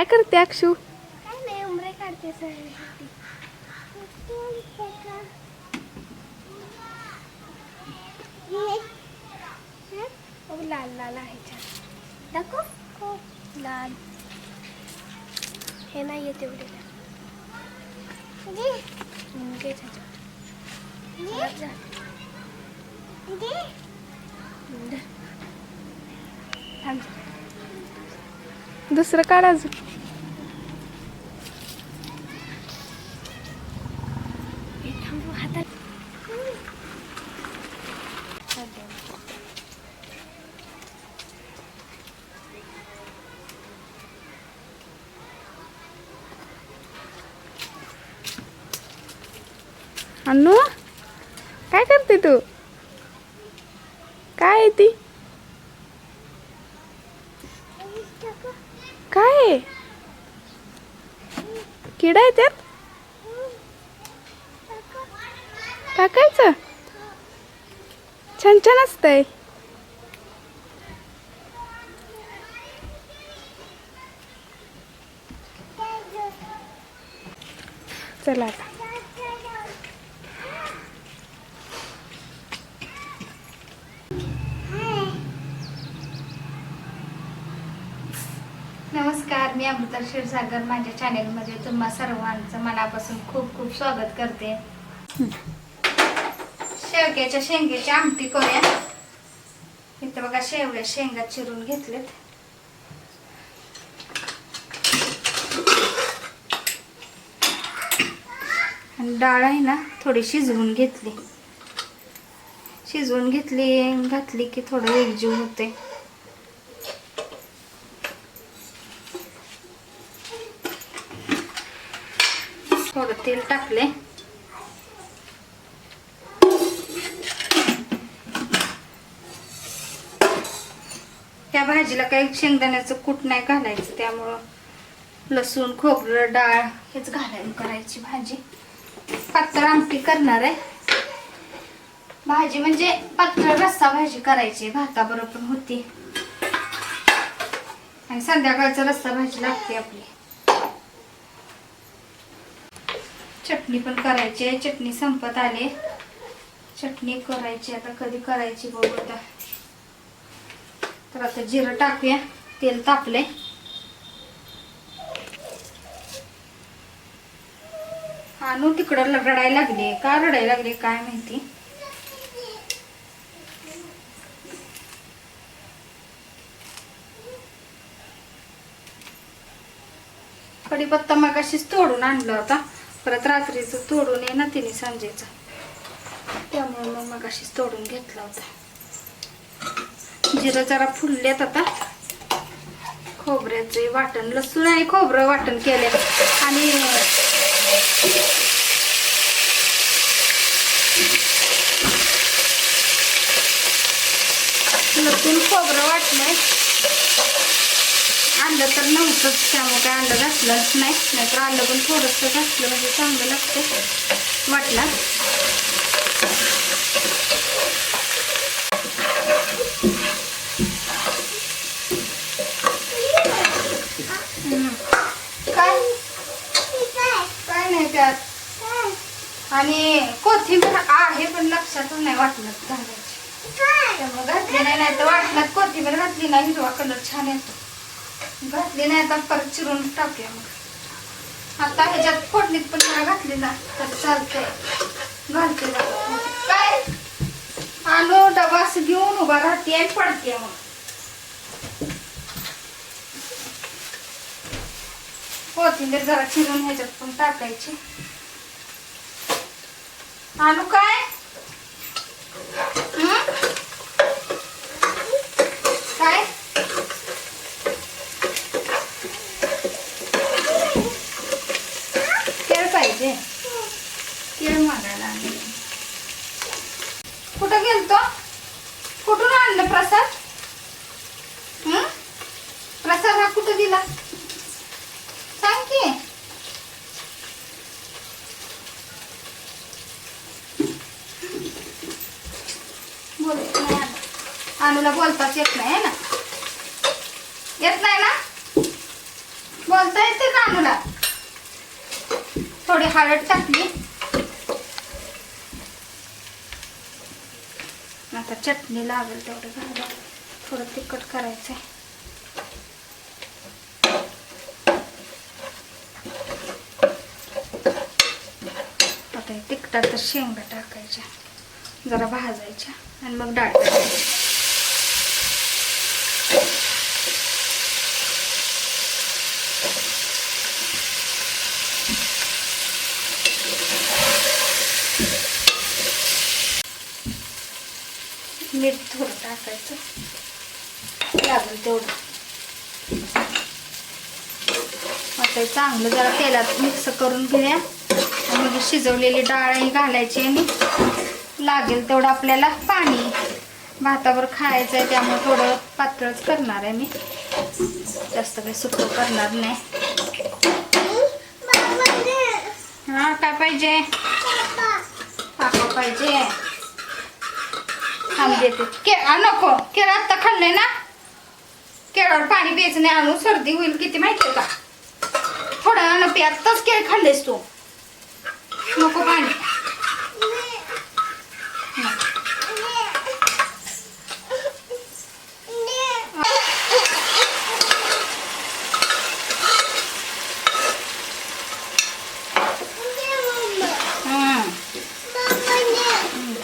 काय करते अक्षू? काय नाही उमरे काढते सगळ्यांसाठी. लाल लाल आहे दाखव. हो लाल हे. नाही येते एवढे. दुसरं काढ अजून हे थांबव हातात अनु काय करते तू? काय आहे ती? काय आहे? किडा आहे त्यात? टाकायचं? छान छान असतंय. चला आता नमस्कार मी अमृता क्षीरसागर माझ्या चॅनेलमध्ये तुम्हा सर्वांचं मनापासून खूप खूप स्वागत करते. शेवग्याच्या शेंगेची आमटी करूया. इथं बघा शेवग्या शेंगा चिरून घेतलेत. डाळ आहे ना थोडी शिजवून घेतली. शिजवून घेतली घातली की थोडं एकजीव होते थोडं तेल टाकले त्या भाजीला काही शेंगदाण्याचं कूट नाही घालायचं त्यामुळं लसूण खोबरं डाळ हेच घालायला करायची भाजी. पातळ आमटी करणार आहे. भाजी म्हणजे पातळ रस्सा भाजी करायची भाताबरोबर होती. आणि संध्याकाळचा रस्सा भाजी लागते आपली. चटणी पण करायची आहे. चटणी संपत आली. चटणी करायची आता कधी करायची बघू आता. तर आता जिरं टाकूया. तेल तापले आणू तिकडं रडायला लागले. का रडायला लागले काय माहिती? कढीपत्ता मगाशीच तोडून आणला होता. परत रात्रीचं तोडून ये ना तिने सांजेचा. त्यामुळे मग मगाशीच तोडून घेतला होता. जिरं जरा फुललेत आता. खोबऱ्याचे वाटण लसूण आणि खोबरं वाटण केले आणि लसूण खोबरं वाटलंय आणलं तर नव्हतंच त्यामुळे काय अंडं घातलंच नाही. नाहीतर आलं पण थोडंसं घातलं म्हणजे चांगलं लागतं वाटला? काय? नाही त्यात आणि कोथिंबीर आहे पण लक्षातच नाही वाटलं घालायची. त्यामुळे घातली नाही नाही तर वाटलं कोथिंबीर घातली नाही हिरवा कलर छान येतो. घातली नाही आता परत चिरून टाकूया मग. आता ह्याच्यात फोडणीत पण जरा घातली ना तर चालतंय. घालते काय? आणू डबा असं घेऊन उभा राहते आणि पडते मग. कोथिंबीर जरा चिरून ह्याच्यात पण टाकायची. आणू काय हं? काय केळ पाहिजे केळ मागायला आणले कुठं गेलतो. कुठून आणलं प्रसाद? हम्म प्रसाद हा कुठं दिला? सांग की. बोल अनुला बोलताच येत नाही ना? येत नाही ना? बोलता येते का अनुला? थोडी हळद टाकली. आता चटणी लागेल तेवढं घाला थोडं तिखट करायचंय. आता तिखटात शेंगा टाकायच्या. जरा भाजायच्या आणि मग डाळ टाकायची मीठ थोडं टाकायचं. लागेल तेवढं. आता हे चांगलं जरा तेलात मिक्स करून घेऊया. आणि मग शिजवलेली डाळही घालायची आणि लागेल तेवढं आपल्याला पाणी. भातावर खायचं आहे त्यामुळे थोडं पातळच करणार आहे मी. जास्त काही सुकं करणार नाही. हा काय पाहिजे? पापा पाहिजे. थांब देते. के आ, नको. केळं आत्ता खाल्लंय ना? केळावर पाणी प्यायचं नाही आणून सर्दी होईल किती माहितीये का? थोडं वेळानं पी. आत्ताच केळ खाल्लेस तू. नको पाणी.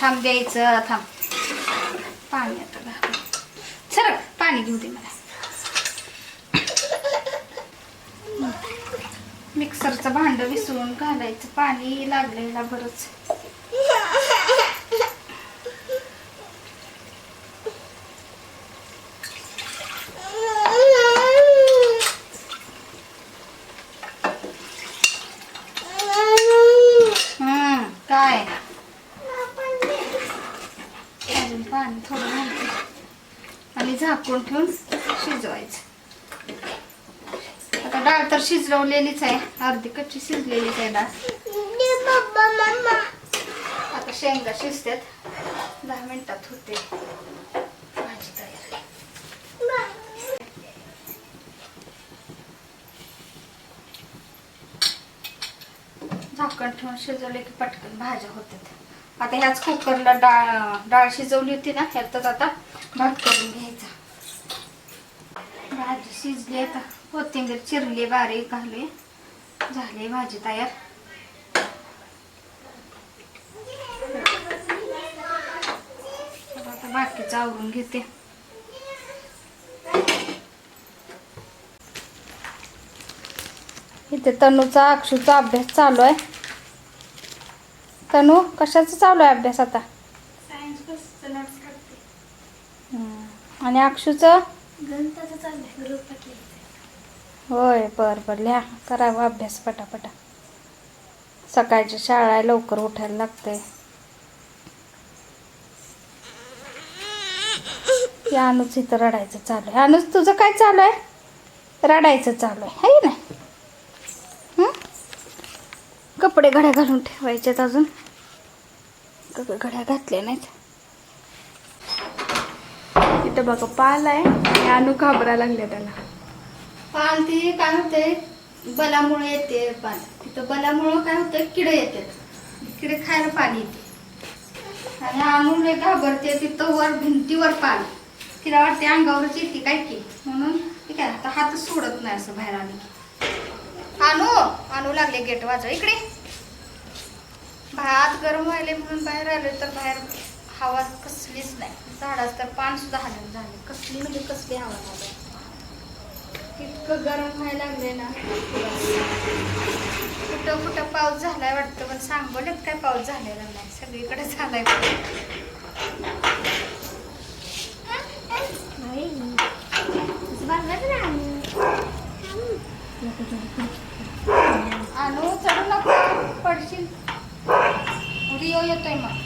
थांब द्यायचं थांब. पाणी आता घाल. पाणी घेऊ दे मला. मिक्सरचं भांड विसरून घालायचं. पाणी लागलेला बरंच हम्म काय अजून पाणी थोडं घालते आणि ठेवून शिजवायचं. आता डाळ तर शिजवलेलीच आहे. अर्धी कच्ची शिजलेलीच आहे डाळ. आता शेंगा शिजतात. दहा मिनिटात होते. भाजी तयार झाकण ठेवून शिजवले की पटकन भाज्या होतात. आता ह्याच कुकरला डाळ डाळ शिजवली होती ना ह्यातच आता भात करून घ्यायचा. भाजी शिजली आता. कोथिंबीर चिरली बारीक घालूया झाली भाजी तयार. आता बाकीचं आवरून घेते. इथे तनूचा अक्षूचा अभ्यास चालू आहे. तनू कशाचा चालू आहे अभ्यास आता. आणि अक्षूचं? गणिताचं चाललंय होय बर बर. लिहा करावा अभ्यास पटापटा. सकाळची शाळा आहे लवकर उठायला लागते या अनुच इथं रडायचं चालू आहे. अनुज तुझं काय चालू आहे? रडायचं चालू आहे. है ना? कपडे घड्या घालून ठेवायच्यात अजून. कपडे घड्या घातल्या नाहीत. इथं बघा पाल आहे आणि अनु घाबरा लागले त्याला. पान ती काय होते बलामुळे येते पान. तिथं बलामुळं काय होतंय किडे येतात. किडे खायला पाणी येते. आणि अनुले घाबरते तिथं वर भिंतीवर पान. तिला वाटते अंगावरच येते काय की. म्हणून ठीक आहे आता हात सोडत नाही असं बाहेर आले की. आणू आणू लागले गेट वाजव. इकडे. भात गरम व्हायले म्हणून बाहेर आले तर बाहेर. हवा कसलीच नाही. झाडाच तर पान सुद्धा हलत झाले. कसली म्हणजे कसली हवा झाली इतकं गरम व्हायला लागले ना. कुठं कुठं पाऊस झालाय वाटतं पण सांगोल्यात काय पाऊस झालेला नाही. सगळीकडे झालाय आणू चढू नको. पडशील. रिओ येतोय मग.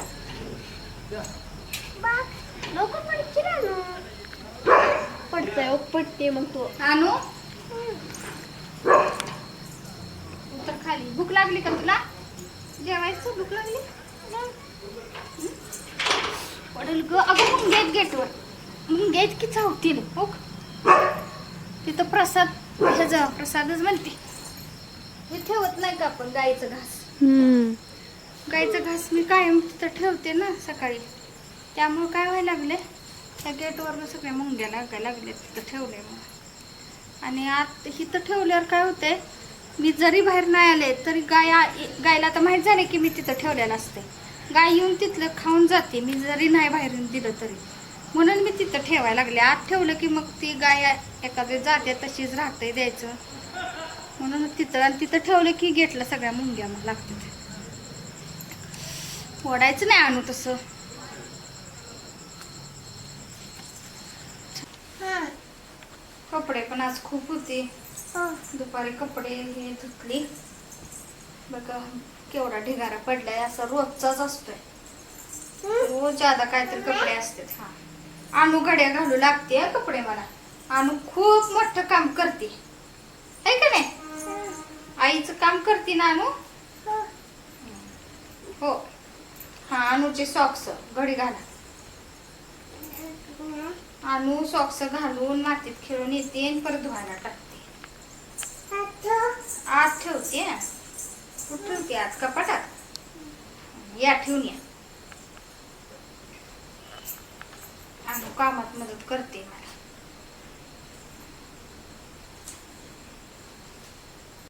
बस मग तू. आणू? उतर खाली. भूक लागली का तुला? जेवायचं? भूक लागली? हं? पडेल ग. अगं मग गेट गेटवर. मग गेट की चावतील? हो का? तिथं प्रसाद ह्याचा प्रसादच म्हणते. हे ठेवत नाही का आपण गाईचं घास? गाईचं घास मी कायम तिथं ठेवते ना सकाळी. त्यामुळं काय व्हायला लागले त्या गेटवरनं सगळ्या मुंग्या लागायला लागल्या तिथं ठेवले मग आणि आत इथं ठेवल्यावर काय होते मी जरी बाहेर नाही आले तरी गाय गायला आता माहीत झाले की मी तिथं ठेवलेलं असते गाय येऊन तिथलं खाऊन जाते मी जरी नाही बाहेर दिलं तरी. म्हणून मी तिथं ठेवायला लागले. आत ठेवलं की मग ती गाय एखादी जाते तशीच राहते द्यायचं. म्हणून तिथं आणि तिथं ठेवलं की गेटला सगळ्या मुंग्या मग लागतात. ओढायचं नाही आणू तसं. कपडे पण आज खूप होते. दुपारी कपडे हे धुतली. बघा केवढा ढिगारा पडलाय. असा रोजचाच असतोय. रोज ज्यादा काहीतरी कपडे असतात हा. आणू घड्या घालू लागते हं कपडे मला. आणू खूप मोठं काम करते. आहे का नाही? आईचं काम करते ना आणू? हो. हा. अनुचे सॉक्स घडी घाला. आणू सॉक्स घालून मातीत खेळून येते आणि परत धुवायला टाकते. आत ठेवते कुठं ठेवते? आत कपाटात? या ठेवून या. आणू कामात मदत करते मला.